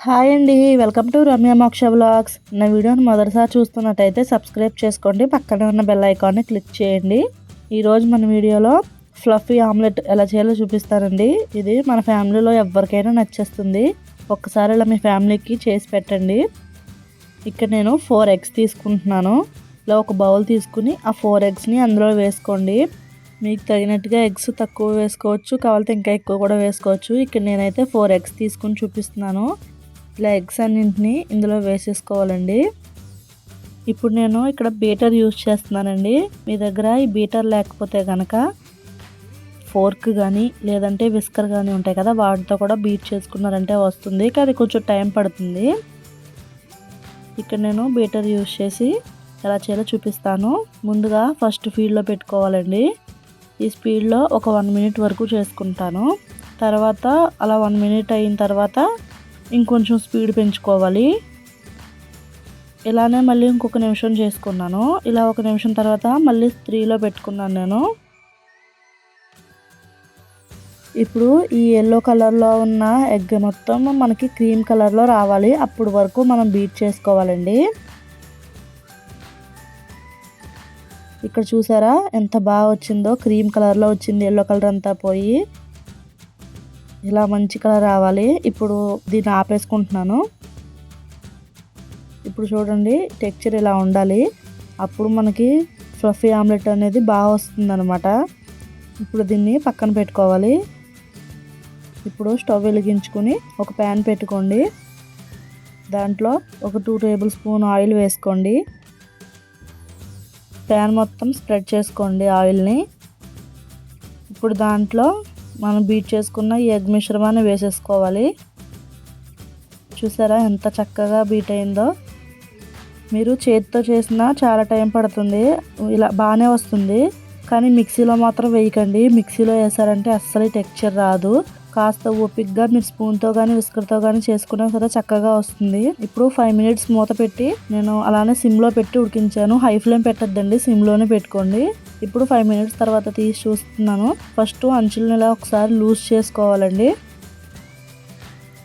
Hi అండి welcome to Ramya మోక్ష vlogs. నా వీడియోని మొదటిసారి చూస్తున్నట్టయితే సబ్స్క్రైబ్ చేసుకోండి పక్కనే ఉన్న బెల్ ఐకాన్ని క్లిక్ చేయండి. ఈరోజు మన వీడియోలో ఫ్లఫీ ఆమ్లెట్ ఎలా చేయాలో చూపిస్తానండి. ఇది మన ఫ్యామిలీలో ఎవరికైనా నచ్చేస్తుంది. ఒక్కసారి ఇలా మీ ఫ్యామిలీకి చేసి పెట్టండి. ఇక్కడ నేను ఫోర్ ఎగ్స్ తీసుకుంటున్నాను. ఇలా ఒక బౌల్ తీసుకుని ఆ ఫోర్ ఎగ్స్ని అందులో వేసుకోండి. మీకు తగినట్టుగా ఎగ్స్ తక్కువ వేసుకోవచ్చు కావాలంటే ఇంకా ఎక్కువ కూడా వేసుకోవచ్చు. ఇక్కడ నేనైతే ఫోర్ ఎగ్స్ తీసుకుని చూపిస్తున్నాను. ఇలా ఎగ్స్ అన్నింటినీ ఇందులో వేసేసుకోవాలండి. ఇప్పుడు నేను ఇక్కడ బీటర్ యూజ్ చేస్తున్నానండి. మీ దగ్గర ఈ బీటర్ లేకపోతే కనుక ఫోర్క్ కానీ లేదంటే విస్కర్ కానీ ఉంటాయి కదా వాటితో కూడా బీట్ చేసుకున్నారంటే వస్తుంది. కానీ కొంచెం టైం పడుతుంది. ఇక్కడ నేను బీటర్ యూజ్ చేసి ఎలా చేయాలో చూపిస్తాను. ముందుగా ఫస్ట్ ఫీల్డ్లో పెట్టుకోవాలండి. ఈ స్పీడ్లో ఒక వన్ మినిట్ వరకు చేసుకుంటాను. తర్వాత అలా వన్ మినిట్ అయిన తర్వాత ఇంకొంచెం స్పీడ్ పెంచుకోవాలి. ఇలానే మళ్ళీ ఇంకొక నిమిషం చేసుకున్నాను. ఇలా ఒక నిమిషం తర్వాత మళ్ళీ త్రీలో పెట్టుకున్నాను నేను. ఇప్పుడు ఈ ఎల్లో కలర్లో ఉన్న ఎగ్ మొత్తం మనకి క్రీమ్ కలర్లో రావాలి. అప్పుడు వరకు మనం బీట్ చేసుకోవాలండి. ఇక్కడ చూసారా? ఎంత బాగా వచ్చిందో. క్రీమ్ కలర్లో వచ్చింది ఎల్లో కలర్ అంతా పోయి. ఇలా మంచి కలర్ రావాలి. ఇప్పుడు దీన్ని ఆపేసుకుంటున్నాను. ఇప్పుడు చూడండి టెక్చర్ ఇలా ఉండాలి. అప్పుడు మనకి ఫ్లఫీ ఆమ్లెట్ అనేది బాగా వస్తుంది అనమాట ఇప్పుడు దీన్ని పక్కన పెట్టుకోవాలి. ఇప్పుడు స్టవ్ వెలిగించుకొని ఒక ప్యాన్ పెట్టుకోండి. దాంట్లో ఒక టూ టేబుల్ స్పూన్ ఆయిల్ వేసుకోండి. ప్యాన్ మొత్తం స్ప్రెడ్ చేసుకోండి ఆయిల్ని. ఇప్పుడు దాంట్లో మనం బీట్ చేసుకున్న ఈ ఎగ్ మిశ్రమాన్ని వేసేసుకోవాలి. చూసారా ఎంత చక్కగా బీట్ అయిందో. మీరు చేతితో చేసినా చాలా టైం పడుతుంది. ఇలా బాగానే వస్తుంది. కానీ మిక్సీలో మాత్రం వేయకండి. మిక్సీలో వేసారంటే అస్సలు టెక్చర్ రాదు. కాస్త ఓపిక్గా మీరు స్పూన్తో కానీ విస్కర్తో కానీ చేసుకున్నా సరే చక్కగా వస్తుంది. ఇప్పుడు ఫైవ్ మినిట్స్ మూత పెట్టి నేను అలానే సిమ్లో పెట్టి ఉడికించాను. High flame పెట్టద్దండి. సిమ్లోనే పెట్టుకోండి. ఇప్పుడు ఫైవ్ మినిట్స్ తర్వాత తీసి చూస్తున్నాను. ఫస్ట్ అంచులను ఇలా ఒకసారి లూజ్ చేసుకోవాలండి.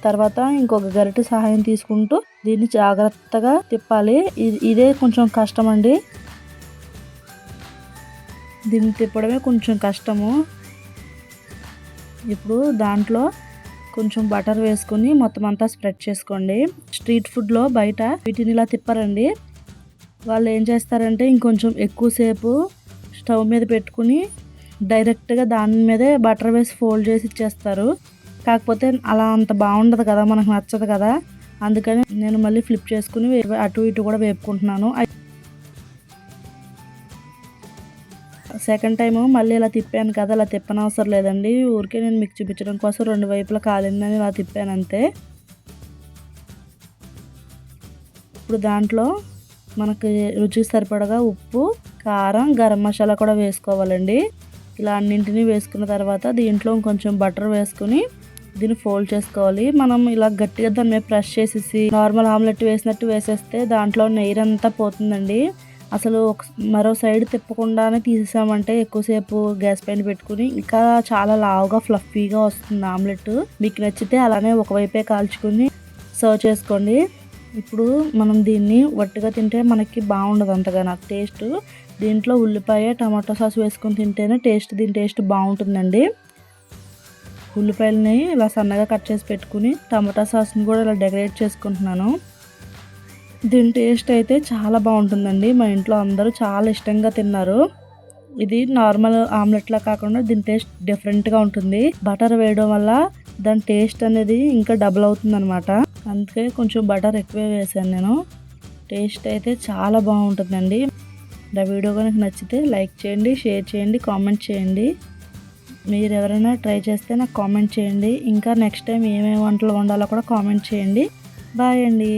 తర్వాత ఇంకొక గరిటె సహాయం తీసుకుంటూ దీన్ని జాగ్రత్తగా తిప్పాలి. ఇదే కొంచెం కష్టం అండి దీన్ని తిప్పడమే కొంచెం కష్టము. ఇప్పుడు దాంట్లో కొంచెం బటర్ వేసుకుని మొత్తం అంతా స్ప్రెడ్ చేసుకోండి. స్ట్రీట్ ఫుడ్లో బయట వీటిని ఇలా తిప్పారండి. వాళ్ళు ఏం చేస్తారంటే ఇంకొంచెం ఎక్కువసేపు స్టవ్ మీద పెట్టుకుని డైరెక్ట్గా దాని మీదే బటర్ వేసి ఫోల్డ్ చేసి ఇచ్చేస్తారు. కాకపోతే అలా అంత బాగుండదు కదా మనకు నచ్చదు కదా. అందుకని నేను మళ్ళీ ఫ్లిప్ చేసుకుని అటు ఇటు కూడా వేపుకుంటున్నాను. సెకండ్ టైము మళ్ళీ ఇలా తిప్పాను కదా అలా తిప్పనవసరం లేదండి. ఊరికే నేను మీకు చూపించడం కోసం రెండు వైపులా కాలిందని ఇలా తిప్పాను అంతే. ఇప్పుడు దాంట్లో మనకి రుచికి సరిపడగా ఉప్పు కారం గరం మసాలా కూడా వేసుకోవాలండి. ఇలా అన్నింటినీ వేసుకున్న తర్వాత దీంట్లో కొంచెం బటర్ వేసుకుని దీన్ని ఫోల్డ్ చేసుకోవాలి. మనం ఇలా గట్టిగా దాని మీద ప్రెస్ చేసేసి నార్మల్ ఆమ్లెట్ వేసినట్టు వేసేస్తే దాంట్లో నెయ్యి అంతా పోతుందండి. అసలు ఒక మరో సైడ్ తిప్పకుండానే తీసేసామంటే ఎక్కువసేపు గ్యాస్ పైన పెట్టుకుని ఇంకా చాలా లావుగా ఫ్లఫీగా వస్తుంది ఆమ్లెట్. మీకు నచ్చితే అలానే ఒకవైపే కాల్చుకుని సర్వ్ చేసుకోండి. ఇప్పుడు మనం దీన్ని వట్టిగా తింటే మనకి బాగుండదు అంతగా నాకు టేస్ట్. దీంట్లో ఉల్లిపాయ టమాటో సాస్ వేసుకొని తింటేనే టేస్ట్ దీని టేస్ట్ బాగుంటుందండి. ఉల్లిపాయలని ఇలా సన్నగా కట్ చేసి పెట్టుకుని టమాటా సాస్ని కూడా ఇలా డెకరేట్ చేసుకుంటున్నాను. దీని టేస్ట్ అయితే చాలా బాగుంటుందండి. మా ఇంట్లో అందరూ చాలా ఇష్టంగా తిన్నారు. ఇది నార్మల్ ఆమ్లెట్లా కాకుండా దీని టేస్ట్ డిఫరెంట్గా ఉంటుంది. బటర్ వేయడం వల్ల దాని టేస్ట్ అనేది ఇంకా డబుల్ అవుతుంది అనమాట అందుకే కొంచెం బటర్ ఎక్కువే వేసాను నేను. టేస్ట్ అయితే చాలా బాగుంటుందండి. నా వీడియో కనుక నచ్చితే లైక్ చేయండి షేర్ చేయండి కామెంట్ చేయండి. మీరు ఎవరైనా ట్రై చేస్తే నాకు కామెంట్ చేయండి. ఇంకా నెక్స్ట్ టైం ఏమేమి వంటలు వండాలో కూడా కామెంట్ చేయండి. బాయ్ అండి.